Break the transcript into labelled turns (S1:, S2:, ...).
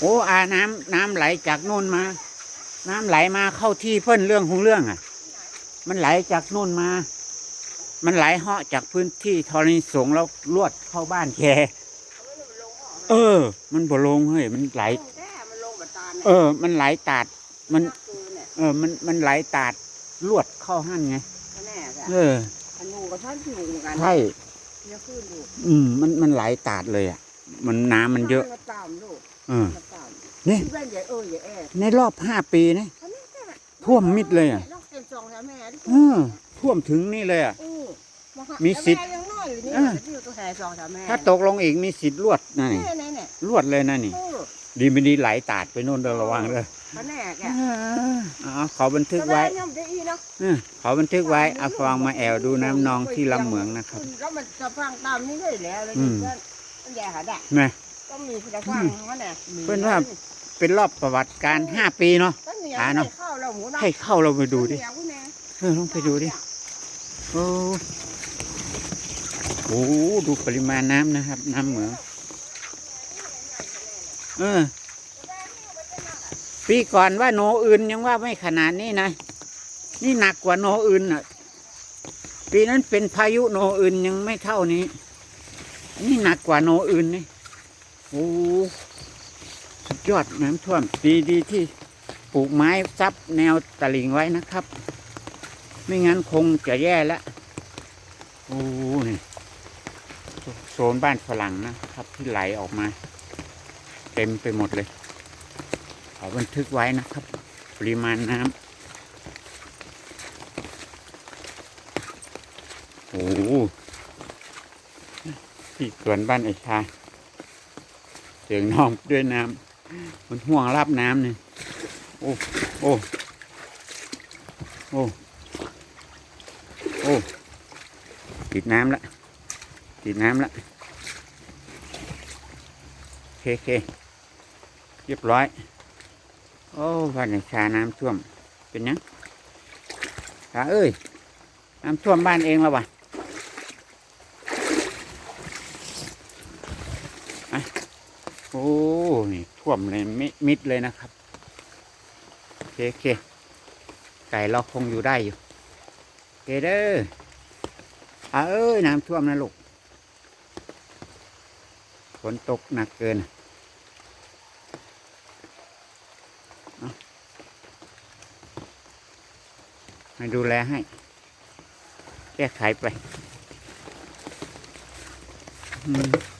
S1: โอ้อาน้ำน้ำไหลจากโน่นมา น้ำไหลมาเข้าที่เพิ่นเรื่องของเรื่องอะ มันไหลจากโน่นมา มันไหลเหาะจากพื้นที่ธรณีสงฆ์แล้วลวดเข้าบ้านแกเออ มันบ่ลงเฮ้ยมันไหล
S2: แท้มันลงกับตาล
S1: เออ มันไหลตาด มัน
S2: คือเนี่ย
S1: เออ มันมันไหลตาดลวดเข้าหั่นไง
S2: แน่แหละ
S1: เออ
S2: อันนูกับท่านอยู่เหมือนกัน
S1: ใช่
S2: เนี่ยขึ้นอยู่
S1: อืมมันมันไหลตาดเลยอะ มันน้ำมันเยอะ
S2: มาตามลูก
S1: เออ
S2: มาตาม
S1: นี่
S2: ที่บ้านใหญ่เออใหญ่แอด
S1: ในรอบห้าปีนะ
S2: อันนี้แค่
S1: ท่วมมิดเลยอะ
S2: ต้องเก็บสองแถวแม่ที่
S1: เออท่วมถึงนี่เลยอะ
S2: เออาหา
S1: มีสิทธิ์
S2: แม่ยังน้อยอยู่นี่
S1: เออ
S2: ที่อยู่ตัวแถวสองแถวแม่
S1: ถ้าตกลงอีกมีสิทธิ์ลวดนะนี่
S2: แน่แน่แน่
S1: ลวดเลยนะนี่
S2: เออ
S1: ดีไม่ดีไหลตาดไปโน่นเด้อระวังเลย
S2: เขาแน่แก
S1: อ๋อเขาบันทึกไว้
S2: แต่แม่ยังได้อีเนาะ
S1: เออเขาบันทึกไว้เอาฟองมาแอวดูน้ำนองที่ลำเหมืองนะครับ
S2: แล้วมันจะฟังตามนี้ได้แล้วเลย
S1: อืม
S2: เพื่อนมันแย่หาได้
S1: นะ
S2: ก็มีจะฟังเขาเนี่ยมี
S1: เพื่อนว่าเป็นรอบประวัติการห้าปีเนาะ
S2: ก็เหนียว
S1: หาเนาะ
S2: ให้ข้าวเราหมูเนาะ
S1: ให้เข้าเราไปดูดิ
S2: เหนียวกูแน่
S1: เออลองไปดูดิโอ้โหดูปริมาณน้ำนะครับ น้ำเหมืองเออปีก่อนว่าโนอื่นยังว่าไม่ขนาดนี้นะ นี่หนักกว่าโนอื่นอะ ปีนั้นเป็นพายุโนอื่นยังไม่เท่านี้ นี่หนักกว่าโนอื่นนี่ โอ้สุดยอดน้ำท่วมดีดีที่ปลูกไม้ซับแนวตะลิ่งไว้นะครับ ไม่งั้นคงจะแย่แล้วโอ้นี่โซนบ้านฝรั่งนะครับ ที่ไหลออกมา เต็มไปหมดเลยขอบันทึกไว้นะครับ ปริมาณน้ำโอ้ที่สวนบ้านไอชา เสียงน้องด้วยน้ำมันห่วงรับน้ำเนี่ยโอ้โอ้โอ้โอ้ติดน้ำละติดน้ำละโอเคโอเคเรียบร้อย โอ้บ้านไอชาน้ำท่วมเป็นยังชาเอ้ยน้ำท่วมบ้านเองแล้ววะ อ้นี่ท่วมเลยมิมิดเลยนะครับโอเคโอเคไก่เราคงอยู่ได้อยู่เคเด้ออาเอ้ยน้ำท่วมนะลูกฝนตกหนักเกินให้ดูแลให้ แก้ไขไป อืม